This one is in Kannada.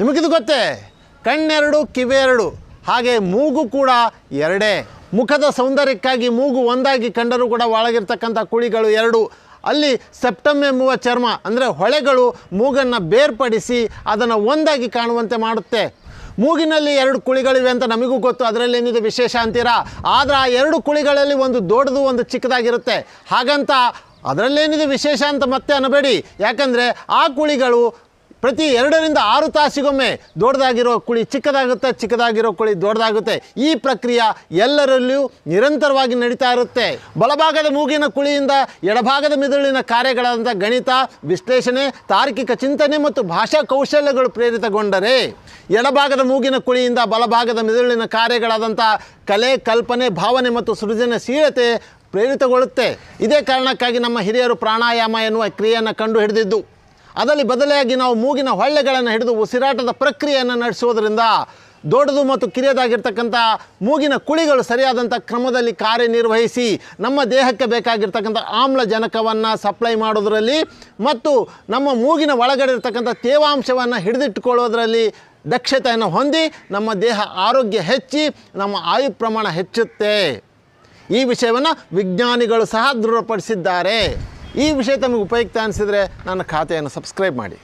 ನಿಮಗಿದು ಗೊತ್ತೇ? ಕಣ್ಣೆರಡು ಕಿವೆರಡು ಹಾಗೆ ಮೂಗು ಕೂಡ ಎರಡೇ. ಮುಖದ ಸೌಂದರ್ಯಕ್ಕಾಗಿ ಮೂಗು ಒಂದಾಗಿ ಕಂಡರೂ ಕೂಡ ಒಳಗಿರ್ತಕ್ಕಂಥ ಕುಳಿಗಳು ಎರಡು. ಅಲ್ಲಿ ಸೆಪ್ಟಮ್ ಎಂಬುವ ಚರ್ಮ, ಅಂದರೆ ಹೊಳೆಗಳು ಮೂಗನ್ನು ಬೇರ್ಪಡಿಸಿ ಅದನ್ನು ಒಂದಾಗಿ ಕಾಣುವಂತೆ ಮಾಡುತ್ತೆ. ಮೂಗಿನಲ್ಲಿ ಎರಡು ಕುಳಿಗಳಿವೆ ಅಂತ ನಮಗೂ ಗೊತ್ತು, ಅದರಲ್ಲಿ ಏನಿದೆ ವಿಶೇಷ ಅಂತೀರಾ? ಆದರೆ ಆ ಎರಡು ಕುಳಿಗಳಲ್ಲಿ ಒಂದು ದೊಡ್ಡದು, ಒಂದು ಚಿಕ್ಕದಾಗಿರುತ್ತೆ. ಹಾಗಂತ ಅದರಲ್ಲೇನಿದೆ ವಿಶೇಷ ಅಂತ ಮತ್ತೆ ಅನ್ನಬೇಡಿ. ಯಾಕಂದರೆ ಆ ಕುಳಿಗಳು ಪ್ರತಿ ಎರಡರಿಂದ ಆರು ತಾಸಿಗೊಮ್ಮೆ ದೊಡ್ಡದಾಗಿರೋ ಕುಳಿ ಚಿಕ್ಕದಾಗುತ್ತೆ, ಚಿಕ್ಕದಾಗಿರೋ ಕುಳಿ ದೊಡ್ಡದಾಗುತ್ತೆ. ಈ ಪ್ರಕ್ರಿಯೆ ಎಲ್ಲರಲ್ಲೂ ನಿರಂತರವಾಗಿ ನಡೀತಾ ಇರುತ್ತೆ. ಬಲಭಾಗದ ಮೂಗಿನ ಕುಳಿಯಿಂದ ಎಡಭಾಗದ ಮಿದುಳಿನ ಕಾರ್ಯಗಳಾದಂಥ ಗಣಿತ, ವಿಶ್ಲೇಷಣೆ, ತಾರ್ಕಿಕ ಚಿಂತನೆ ಮತ್ತು ಭಾಷಾ ಕೌಶಲ್ಯಗಳು ಪ್ರೇರಿತಗೊಂಡರೆ ಎಡಭಾಗದ ಮೂಗಿನ ಕುಳಿಯಿಂದ ಬಲಭಾಗದ ಮಿದುಳಿನ ಕಾರ್ಯಗಳಾದಂಥ ಕಲೆ, ಕಲ್ಪನೆ, ಭಾವನೆ ಮತ್ತು ಸೃಜನಶೀಲತೆ ಪ್ರೇರಿತಗೊಳ್ಳುತ್ತೆ. ಇದೇ ಕಾರಣಕ್ಕಾಗಿ ನಮ್ಮ ಹಿರಿಯರು ಪ್ರಾಣಾಯಾಮ ಎನ್ನುವ ಕ್ರಿಯೆಯನ್ನು ಕಂಡು ಹಿಡಿದಿದ್ದು ಅದರಲ್ಲಿ ಬದಲಾಗಿ ನಾವು ಮೂಗಿನ ಹೊಳ್ಳೆಗಳನ್ನು ಹಿಡಿದು ಉಸಿರಾಟದ ಪ್ರಕ್ರಿಯೆಯನ್ನು ನಡೆಸೋದ್ರಿಂದ ದೊಡ್ಡದು ಮತ್ತು ಕಿರಿಯದಾಗಿರ್ತಕ್ಕಂಥ ಮೂಗಿನ ಕುಳಿಗಳು ಸರಿಯಾದಂಥ ಕ್ರಮದಲ್ಲಿ ಕಾರ್ಯನಿರ್ವಹಿಸಿ ನಮ್ಮ ದೇಹಕ್ಕೆ ಬೇಕಾಗಿರ್ತಕ್ಕಂಥ ಆಮ್ಲಜನಕವನ್ನು ಸಪ್ಲೈ ಮಾಡೋದರಲ್ಲಿ ಮತ್ತು ನಮ್ಮ ಮೂಗಿನ ಒಳಗಡೆ ಇರ್ತಕ್ಕಂಥ ತೇವಾಂಶವನ್ನು ಹಿಡಿದಿಟ್ಟುಕೊಳ್ಳೋದರಲ್ಲಿ ದಕ್ಷತೆಯನ್ನು ಹೊಂದಿ ನಮ್ಮ ದೇಹ ಆರೋಗ್ಯ ಹೆಚ್ಚಿ ನಮ್ಮ ಆಯು ಪ್ರಮಾಣ ಹೆಚ್ಚುತ್ತೆ. ಈ ವಿಷಯವನ್ನು ವಿಜ್ಞಾನಿಗಳು ಸಹ ದೃಢಪಡಿಸಿದ್ದಾರೆ. ಈ ವಿಷಯ ತಮಗೆ ಉಪಯುಕ್ತ ಅನಿಸಿದರೆ ನನ್ನ ಖಾತೆಯನ್ನು ಸಬ್ಸ್ಕ್ರೈಬ್ ಮಾಡಿ.